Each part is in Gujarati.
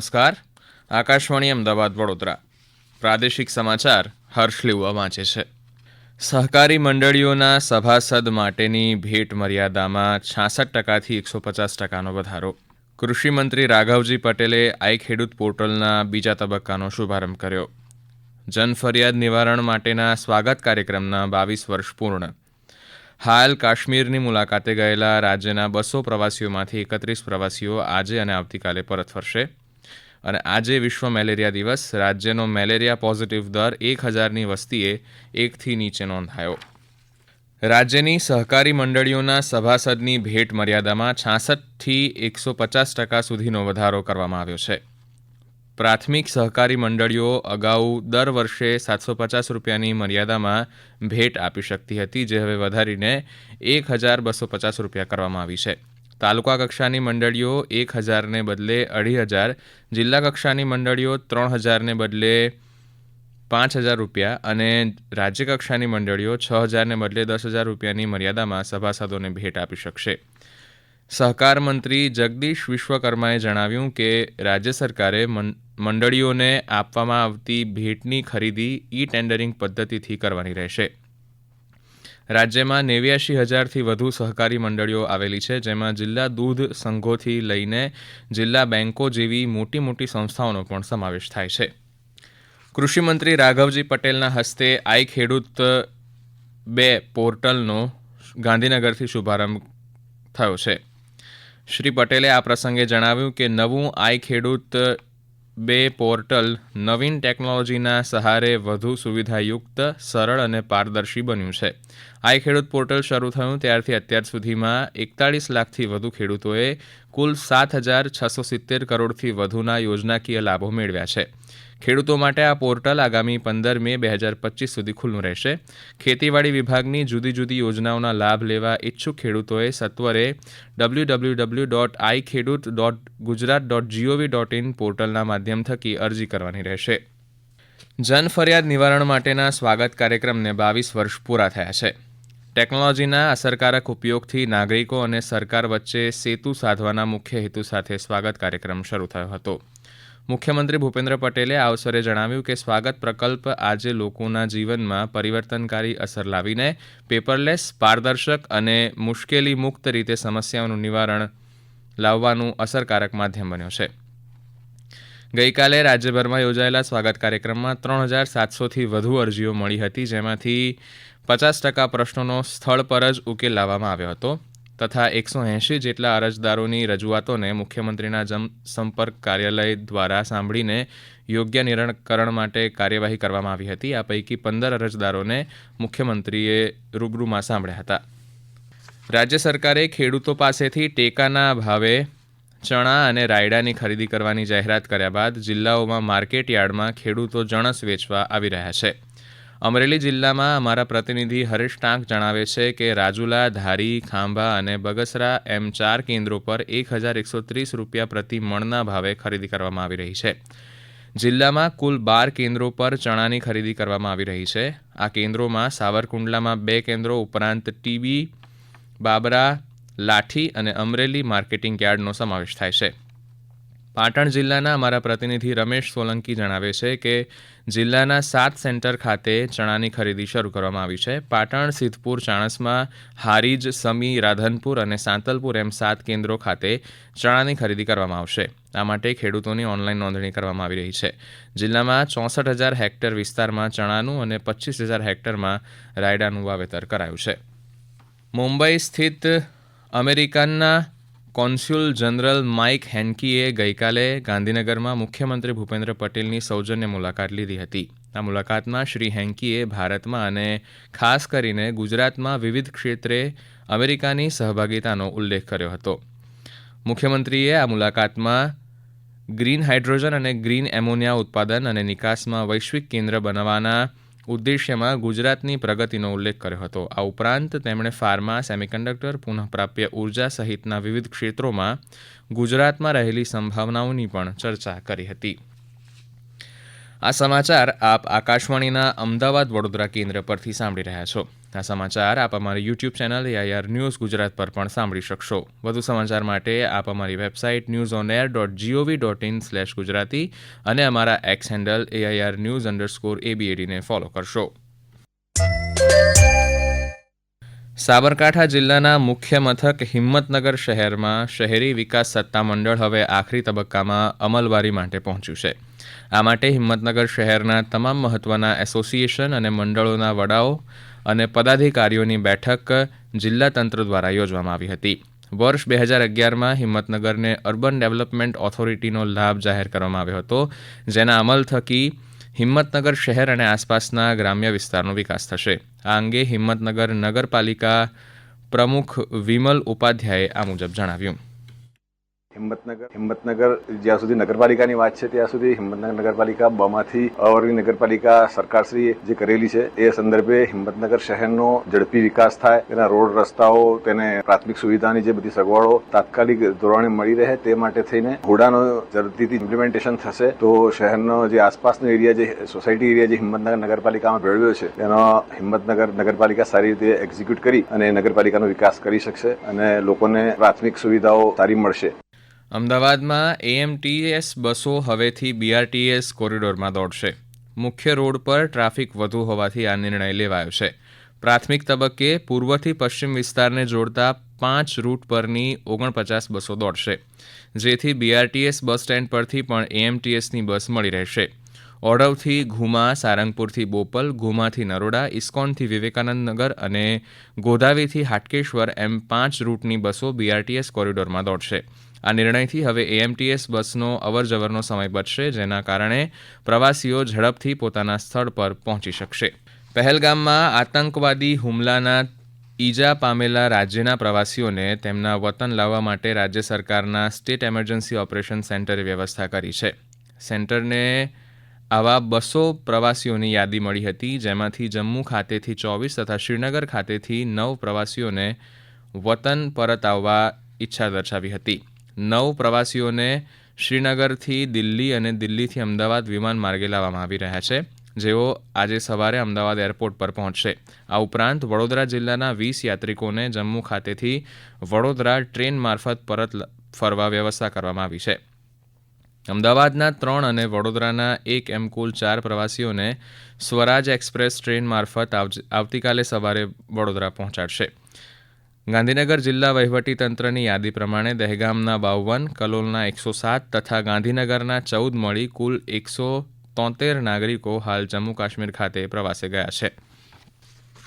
નમસ્કાર. આકાશવાણી અમદાવાદ વડોદરા. પ્રાદેશિક સમાચાર હર્ષ લેવા વાંચે છે. સહકારી મંડળીઓના સભાસદ માટેની ભેટ મર્યાદામાં છાસઠ ટકાથી એકસો પચાસ ટકાનો વધારો. કૃષિમંત્રી રાઘવજી પટેલે આઈ ખેડૂત પોર્ટલના બીજા તબક્કાનો શુભારંભ કર્યો. જન ફરિયાદ નિવારણ માટેના સ્વાગત કાર્યક્રમના બાવીસ વર્ષ પૂર્ણ. હાલ કાશ્મીરની મુલાકાતે ગયેલા રાજ્યના બસો પ્રવાસીઓમાંથી એકત્રીસ પ્રવાસીઓ આજે અને આવતીકાલે પરત ફરશે. અને આજે વિશ્વ મેલેરિયા દિવસ. રાજ્યનો મેલેરિયા પોઝિટિવ દર એક હજારની વસ્તીએ એકથી નીચે નોંધાયો. રાજ્યની સહકારી મંડળીઓના સભાસદની ભેટ મર્યાદામાં છાસઠથી એકસો પચાસ ટકા સુધીનો વધારો કરવામાં આવ્યો છે. પ્રાથમિક સહકારી મંડળીઓ અગાઉ દર વર્ષે સાતસો પચાસ રૂપિયાની મર્યાદામાં ભેટ આપી શકતી હતી, જે હવે વધારીને એક હજાર બસો પચાસ રૂપિયા કરવામાં આવી છે. તાલુકા કક્ષાની મંડળીઓ એક હજારને બદલે અઢી હજાર, જિલ્લા કક્ષાની મંડળીઓ ત્રણ હજારને બદલે પાંચ હજાર રૂપિયા અને રાજ્ય કક્ષાની મંડળીઓ છ હજારને બદલે દસ હજાર રૂપિયાની મર્યાદામાં સભાસદોને ભેટ આપી શકશે. સહકાર મંત્રી જગદીશ વિશ્વકર્માએ જણાવ્યું કે રાજ્ય સરકારે મંડળીઓને આપવામાં આવતી ભેટની ખરીદી ઈ ટેન્ડરિંગ પદ્ધતિથી કરવાની રહેશે. રાજ્યમાં નેવ્યાશી હજારથી વધુ સહકારી મંડળીઓ આવેલી છે, જેમાં જિલ્લા દૂધ સંઘોથી લઈને જિલ્લા બેન્કો જેવી મોટી મોટી સંસ્થાઓનો પણ સમાવેશ થાય છે. કૃષિમંત્રી રાઘવજી પટેલના હસ્તે આઈ ખેડૂત બે પોર્ટલનો ગાંધીનગરથી શુભારંભ થયો છે. શ્રી પટેલે આ પ્રસંગે જણાવ્યું કે નવું આઈ ખેડૂત બે પોર્ટલ નવીન ટેકનોલોજીના સહારે વધુ સુવિધાયુક્ત, સરળ અને પારદર્શી બન્યું છે. આઈ ખેડૂત પોર્ટલ શરૂ થયું ત્યારથી અત્યાર સુધીમાં એકતાળીસ લાખથી વધુ ખેડૂતોએ કુલ સાત હજાર છસો સિત્તેર કરોડથી વધુના યોજનાકીય લાભો મેળવ્યા છે. ખેડૂતો માટે આ પોર્ટલ આગામી પંદર મે બે હજાર પચીસ સુધી ખુલ્લું રહેશે. ખેતીવાડી વિભાગની જુદી જુદી યોજનાઓના લાભ લેવા ઈચ્છુક ખેડૂતોએ સત્વરે W W W dot I Khedut dot Gujarat dot gov dot in પોર્ટલના માધ્યમ થકી અરજી કરવાની રહેશે. જન ફરિયાદ નિવારણ માટેના સ્વાગત કાર્યક્રમને બાવીસ વર્ષ પૂરા થયા છે. ટેકનોલોજીના અસરકારક ઉપયોગથી નાગરિકો અને સરકાર વચ્ચે સેતુ સાધવાના મુખ્ય હેતુ સાથે સ્વાગત કાર્યક્રમ શરૂ થયો હતો. મુખ્યમંત્રી ભૂપેન્દ્ર પટેલે આ અવસરે જણાવ્યું કે સ્વાગત પ્રકલ્પ આજે લોકોના જીવનમાં પરિવર્તનકારી અસર લાવીને પેપરલેસ, પારદર્શક અને મુશ્કેલી મુક્ત રીતે સમસ્યાઓનું નિવારણ લાવવાનું અસરકારક માધ્યમ બન્યો છે. ગઈકાલે રાજ્યભરમાં યોજાયેલા સ્વાગત કાર્યક્રમમાં ત્રણ હજાર સાતસોથી વધુ અરજીઓ મળી હતી, જેમાંથી પચાસ ટકા પ્રશ્નોનો સ્થળ પર જ ઉકેલ લાવવામાં આવ્યો હતો તથા એકસો એંશી જેટલા અરજદારોની રજૂઆતોને મુખ્યમંત્રીના જન સંપર્ક કાર્યાલય દ્વારા સાંભળીને યોગ્ય નિરાકરણ માટે કાર્યવાહી કરવામાં આવી હતી. આ પૈકી પંદર અરજદારોને મુખ્યમંત્રીએ રૂબરૂમાં સાંભળ્યા હતા. રાજ્ય સરકારે ખેડૂતો પાસેથી ટેકાના ભાવે ચણા અને રાયડાની ખરીદી કરવાની જાહેરાત કર્યા બાદ જિલ્લાઓમાં માર્કેટ યાર્ડમાં ખેડૂતો જણસ વેચવા આવી રહ્યા છે. અમરેલી જિલ્લામાં અમારા પ્રતિનિધિ હરેશ ટાંક જણાવે છે કે રાજુલા, ધારી, ખાંભા અને બગસરા એમ ચાર કેન્દ્રો પર એક હજાર એકસો ત્રીસ રૂપિયા પ્રતિ મણના ભાવે ખરીદી કરવામાં આવી રહી છે. જિલ્લામાં કુલ બાર કેન્દ્રો પર ચણાની ખરીદી કરવામાં આવી રહી છે. આ કેન્દ્રોમાં સાવરકુંડલામાં બે કેન્દ્રો ઉપરાંત ટીબી, બાબરા, લાઠી અને અમરેલી માર્કેટિંગ યાર્ડનો સમાવેશ થાય છે. પાટણ જિલ્લાના અમારા પ્રતિનિધિ રમેશ સોલંકી જણાવે છે કે જિલ્લાના સાત સેન્ટર ખાતે ચણાની ખરીદી શરૂ કરવામાં આવી છે. પાટણ, સિદ્ધપુર, ચાણસમા હારીજ, સમી, રાધનપુર અને સાંતલપુર એમ સાત કેન્દ્રો ખાતે ચણાની ખરીદી કરવામાં આવશે. આ માટે ખેડૂતોની ઓનલાઈન નોંધણી કરવામાં આવી રહી છે. જિલ્લામાં ચોસઠ હજાર હેક્ટર વિસ્તારમાં ચણાનું અને પચીસ હજાર હેક્ટરમાં રાયડાનું વાવેતર કરાયું છે. મુંબઈ સ્થિત અમેરિકનના કોન્સ્યુલ જનરલ માઇક હેન્કીએ ગઈકાલે ગાંધીનગરમાં મુખ્યમંત્રી ભૂપેન્દ્ર પટેલની સૌજન્ય મુલાકાત લીધી હતી. આ મુલાકાતમાં શ્રી હેન્કીએ ભારતમાં અને ખાસ કરીને ગુજરાતમાં વિવિધ ક્ષેત્રે અમેરિકાની સહભાગિતાનો ઉલ્લેખ કર્યો હતો. મુખ્યમંત્રીએ આ મુલાકાતમાં ગ્રીન હાઇડ્રોજન અને ગ્રીન એમોનિયા ઉત્પાદન અને નિકાસમાં વૈશ્વિક કેન્દ્ર બનાવવાના ઉદ્દેશ્યમાં ગુજરાતની પ્રગતિનો ઉલ્લેખ કર્યો હતો. આ ઉપરાંત તેમણે ફાર્મા, સેમિકન્ડક્ટર, પુનઃપ્રાપ્ય ઊર્જા સહિતના વિવિધ ક્ષેત્રોમાં ગુજરાતમાં રહેલી સંભાવનાઓની પણ ચર્ચા કરી હતી. આ સમાચાર આપ આકાશવાણીના અમદાવાદ વડોદરા કેન્દ્ર પરથી સાંભળી રહ્યા છો. આ સમાચાર આપ અમારી YouTube channel AIR news Gujarat પર પણ સાંભળી શકશો. વધુ સમાચાર માટે આપ અમારી website news on air dot gov dot in slash Gujarati અને અમારા X handle AIR news underscore એબીએડીને follow કરશો. સાબરકાંઠા જિલ્લાના મુખ્ય મથક હિંમતનગર શહેરમાં શહેરી વિકાસ સત્તામંડળ હવે આખરી તબક્કામાં અમલવારી માટે પહોંચ્યું છે. આ માટે હિંમતનગર શહેરના તમામ મહત્વના એસોસિએશન અને મંડળોના વડાઓ અને પદાધિકારીઓની બેઠક જિલ્લા તંત્ર દ્વારા યોજવામાં આવી હતી. વર્ષ બે હજાર અગિયારમાં હિંમતનગરને અર્બન ડેવલપમેન્ટ ઓથોરિટીનો લાભ જાહેર કરવામાં આવ્યો હતો, જેના અમલ થકી હિંમતનગર શહેર અને આસપાસના ગ્રામ્ય વિસ્તારનો વિકાસ થશે. આ અંગે હિંમતનગર નગરપાલિકા પ્રમુખ વિમલ ઉપાધ્યાયે આ મુજબ જણાવ્યું. હિંમતનગર. હિંમતનગર જ્યાં સુધી નગરપાલિકાની વાત છે, ત્યાં સુધી હિંમતનગર નગરપાલિકા બમાંથી અવર્ગની નગરપાલિકા સરકારશ્રીએ જે કરેલી છે, એ સંદર્ભે હિંમતનગર શહેરનો ઝડપી વિકાસ થાય, તેના રોડ રસ્તાઓ, તેને પ્રાથમિક સુવિધાની જે બધી સગવડો તાત્કાલિક ધોરણે મળી રહે તે માટે થઈને ઘોડાનો ઝડપીથી ઇમ્પ્લિમેન્ટેશન થશે. તો શહેરનો જે આસપાસનો એરિયા જે સોસાયટી એરિયા જે હિંમતનગર નગરપાલિકામાં ભેળવ્યો છે, તેનો હિંમતનગર નગરપાલિકા સારી રીતે એક્ઝિક્યુટ કરી અને નગરપાલિકાનો વિકાસ કરી શકશે અને લોકોને પ્રાથમિક સુવિધાઓ સારી મળશે. અમદાવાદમાં એએમટીએસ બસો હવેથી બીઆરટીએસ કોરિડોરમાં દોડશે. મુખ્ય રોડ પર ટ્રાફિક વધુ હોવાથી આ નિર્ણય લેવાયો છે. પ્રાથમિક તબક્કે પૂર્વથી પશ્ચિમ વિસ્તારને જોડતા પાંચ રૂટ પરની ઓગણપચાસ બસો દોડશે. જેથી બીઆરટીએસ બસ સ્ટેન્ડ પરથી પણ એએમટીએસની બસ મળી રહેશે. ઓડવથી ઘુમા, સારંગપુરથી બોપલ, ઘુમાથી નરોડા, ઇસ્કોનથી વિવેકાનંદ નગર અને ગોધાવીથી હાટકેશ્વર એમ પાંચ રૂટની બસો બીઆરટીએસ કોરિડોરમાં દોડશે. આ નિર્ણયથી હવે એએમટીએસ બસનો અવરજવરનો સમય બચશે, જેના કારણે પ્રવાસીઓ ઝડપથી પોતાના સ્થળ પર પહોંચી શકશે. પહેલગામમાં આતંકવાદી હુમલાના ઈજા પામેલા રાજ્યના પ્રવાસીઓને તેમના વતન લાવવા માટે રાજ્ય સરકારના સ્ટેટ એમરજન્સી ઓપરેશન સેન્ટરે વ્યવસ્થા કરી છે. સેન્ટરને આવા બસો પ્રવાસીઓની યાદી મળી હતી, જેમાંથી જમ્મુ ખાતેથી ચોવીસ તથા શ્રીનગર ખાતેથી નવ પ્રવાસીઓને વતન પરત આવવા ઈચ્છા દર્શાવી હતી. નવ પ્રવાસીઓને શ્રીનગરથી દિલ્હી અને દિલ્હીથી અમદાવાદ વિમાન માર્ગે લાવવામાં આવી રહ્યા છે. જેઓ આજે સવારે અમદાવાદ એરપોર્ટ પર પહોંચશે. આ ઉપરાંત વડોદરા જિલ્લાના વીસ યાત્રિકોને જમ્મુ ખાતેથી વડોદરા ટ્રેન મારફત પરત ફરવા વ્યવસ્થા કરવામાં આવી છે. અમદાવાદના ત્રણ અને વડોદરાના એક એમ કુલ ચાર પ્રવાસીઓને સ્વરાજ એક્સપ્રેસ ટ્રેન મારફત આવતીકાલે સવારે વડોદરા પહોંચાડશે. ગાંધીનગર જિલ્લા વહીવટીતંત્રની યાદી પ્રમાણે દહેગામના બાવન, કલોલના એકસો સાત તથા ગાંધીનગરના ચૌદ મળી કુલ એકસો તોતેર નાગરિકો હાલ જમ્મુ કાશ્મીર ખાતે પ્રવાસે ગયા છે.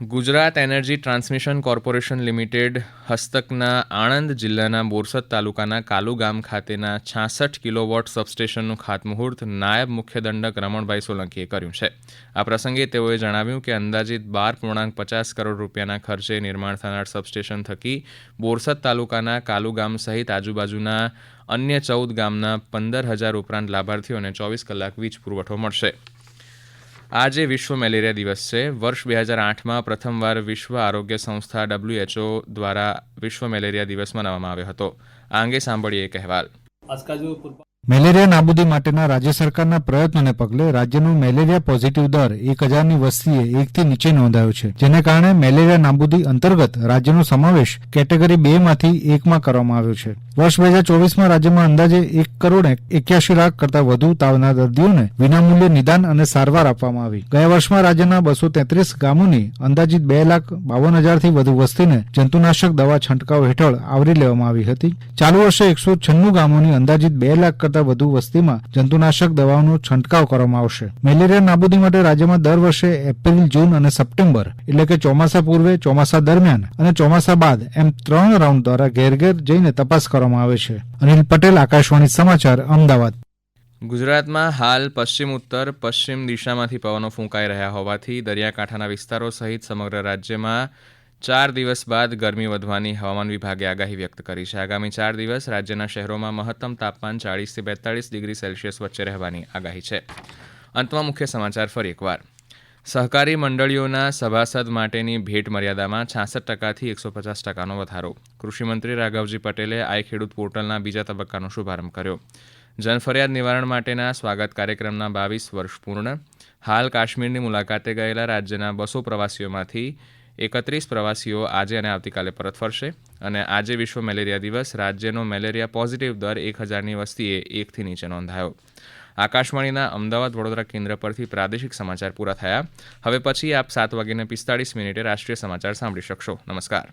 Gujarat energy transmission corporation limited હસ્તકના આણંદ જિલ્લાના બોરસદ તાલુકાના કાલુ ગામ ખાતેના છાસઠ કિલોવોટ સબસ્ટેશનનું ખાતમુહૂર્ત નાયબ મુખ્ય દંડક રમણભાઈ સોલંકીએ કર્યું છે. આ પ્રસંગે તેઓએ જણાવ્યું કે અંદાજિત બાર પૂર્ણાંક પચાસ કરોડ રૂપિયાના ખર્ચે નિર્માણ થનાર સબસ્ટેશન થકી બોરસદ તાલુકાના કાલુ ગામ સહિત આજુબાજુના અન્ય ચૌદ ગામના પંદર હજાર ઉપરાંત લાભાર્થીઓને ચોવીસ કલાક વીજ પુરવઠો મળશે. આજે વિશ્વ મેલેરિયા દિવસ છે. વર્ષ બે હજાર આઠમાં પ્રથમવાર વિશ્વ આરોગ્ય સંસ્થા ડબ્લ્યુએચઓ દ્વારા વિશ્વ મેલેરિયા દિવસ મનાવવામાં આવ્યો હતો. આ અંગે સાંભળીએ એક અહેવાલ. મેલેરિયા નાબૂદી માટેના રાજ્ય સરકારના પ્રયત્નોને પગલે રાજ્યનું મેલેરિયા પોઝિટિવ દર એક હજારની વસ્તીએ એકથી નીચે નોંધાયો છે, જેને કારણે મેલેરિયા નાબૂદી અંતર્ગત રાજ્યનો સમાવેશ કેટેગરી બે માંથી એકમાં કરવામાં આવ્યો છે. વર્ષ બે હજાર ચોવીસમાં રાજ્યમાં અંદાજે એક કરોડ એક્યાસી લાખ કરતા વધુ તાવના દર્દીઓને વિનામૂલ્યે નિદાન અને સારવાર આપવામાં આવી. ગયા વર્ષમાં રાજ્યના બસો તેત્રીસ ગામોની અંદાજિત બે લાખ બાવન હજારથી વધુ વસ્તીને જંતુનાશક દવા છંટકાવ હેઠળ આવરી લેવામાં આવી હતી. ચાલુ વર્ષે એકસો છન્નું ગામોની અંદાજિત બે લાખ કરતા વધુ વસ્તીમાં જંતુનાશક દવાઓનો છંટકાવ કરવામાં આવશે. મેલેરિયા નાબૂદી માટે રાજ્યમાં દર વર્ષે એપ્રિલ, જૂન અને સપ્ટેમ્બર, એટલે કે ચોમાસા પૂર્વે, ચોમાસા દરમિયાન અને ચોમાસા બાદ એમ ત્રણ રાઉન્ડ દ્વારા ઘેર ઘેર જઈને તપાસ કરવામાં આવે છે. અનિલ પટેલ, આકાશવાણી સમાચાર, અમદાવાદ. ગુજરાતમાં હાલ પશ્ચિમ ઉત્તર, પશ્ચિમ દિશામાંથી પવનો ફૂંકાઈ રહ્યા હોવાથી દરિયાકાંઠાના વિસ્તારો સહિત સમગ્ર રાજ્યમાં ચાર દિવસ બાદ ગરમી વધવાની હવામાન વિભાગે આગાહી વ્યક્ત કરી છે. આગામી ચાર દિવસ રાજ્યના શહેરોમાં મહત્તમ તાપમાન ચાળીસથી બેતાળીસ ડિગ્રી સેલ્સિયસ વચ્ચે રહેવાની આગાહી છે. અંતમાં મુખ્ય સમાચાર ફરી એકવાર. સહકારી મંડળીઓના સભાસદ માટેની ભેટ મર્યાદામાં છાસઠ ટકાથી એકસો પચાસ ટકાનો વધારો. કૃષિમંત્રી રાઘવજી પટેલે આઈ ખેડૂત પોર્ટલના બીજા તબક્કાનો શુભારંભ કર્યો. જનફરિયાદ નિવારણ માટેના સ્વાગત કાર્યક્રમના બાવીસ વર્ષ પૂર્ણ. હાલ કાશ્મીરની મુલાકાતે ગયેલા રાજ્યના બસો પ્રવાસીઓમાંથી એકત્રીસ પ્રવાસીઓ આજે અને આવતીકાલે પરત ફરશે. અને આજે વિશ્વ મેલેરિયા દિવસ, રાજ્યનો મેલેરિયા પોઝિટિવ દર એક હજારની વસ્તીએ એકથી નીચે નોંધાયો. આકાશવાણીના અમદાવાદ વડોદરા કેન્દ્ર પરથી પ્રાદેશિક સમાચાર પૂરા થયા. હવે પછી આપ સાત વાગીને પિસ્તાળીસ મિનિટે રાષ્ટ્રીય સમાચાર સાંભળી શકશો. નમસ્કાર.